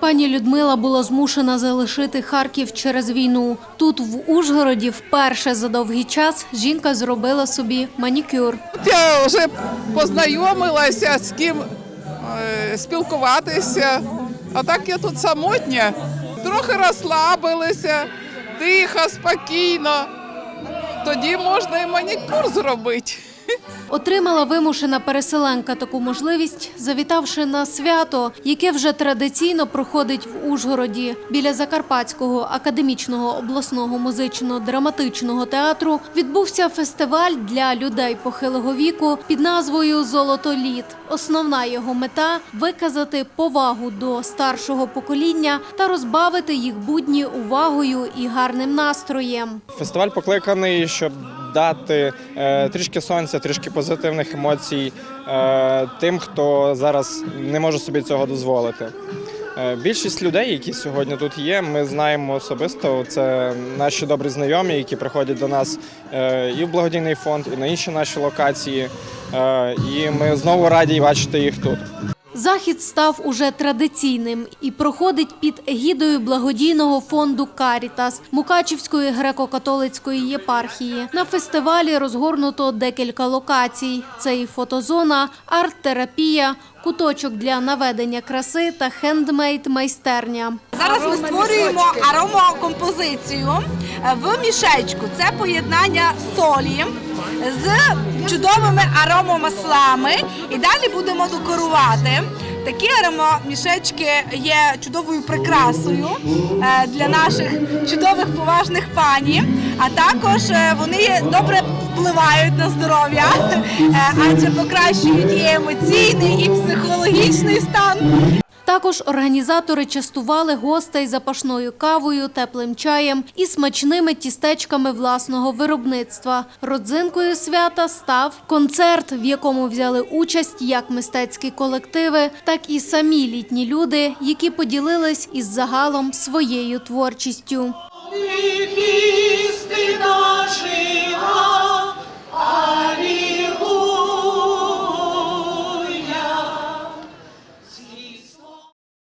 Пані Людмила була змушена залишити Харків через війну. Тут, в Ужгороді, вперше за довгий час жінка зробила собі манікюр. Я вже познайомилася з ким е, спілкуватися. А так я тут самотня. Трохи розслабилися, тихо, спокійно. Тоді можна і манікюр зробити. Отримала вимушена переселенка таку можливість, завітавши на свято, яке вже традиційно проходить в Ужгороді біля Закарпатського академічного обласного музично-драматичного театру. Відбувся фестиваль для людей похилого віку під назвою Золотоліт. Основна його мета виказати повагу до старшого покоління та розбавити їх будні увагою і гарним настроєм. Фестиваль покликаний, щоб дати е, трішки сонця, трішки позитивних емоцій е, тим, хто зараз не може собі цього дозволити. Е, Більшість людей, які сьогодні тут є, ми знаємо особисто. Це наші добрі знайомі, які приходять до нас і в благодійний фонд, і на інші наші локації. І ми знову раді бачити їх тут. Захід став уже традиційним і проходить під егідою благодійного фонду Карітас Мукачівської греко-католицької єпархії. На фестивалі розгорнуто декілька локацій: це і фотозона, арт-терапія, куточок для наведення краси та хендмейд майстерня. Зараз ми створюємо аромакомпозицію е, в мішечку. Це поєднання солі з чудовими аромамаслами. І далі будемо декорувати. Такі аромамішечки є чудовою прикрасою е, для наших чудових поважних пані. А також е, вони добре впливають на здоров'я, е, адже покращують і емоційний, і психологічний. Також організатори частували гостей запашною кавою, теплим чаєм і смачними тістечками власного виробництва. Родзинкою свята став концерт, в якому взяли участь як мистецькі колективи, так і самі літні люди, які поділились із загалом своєю творчістю. Віки наші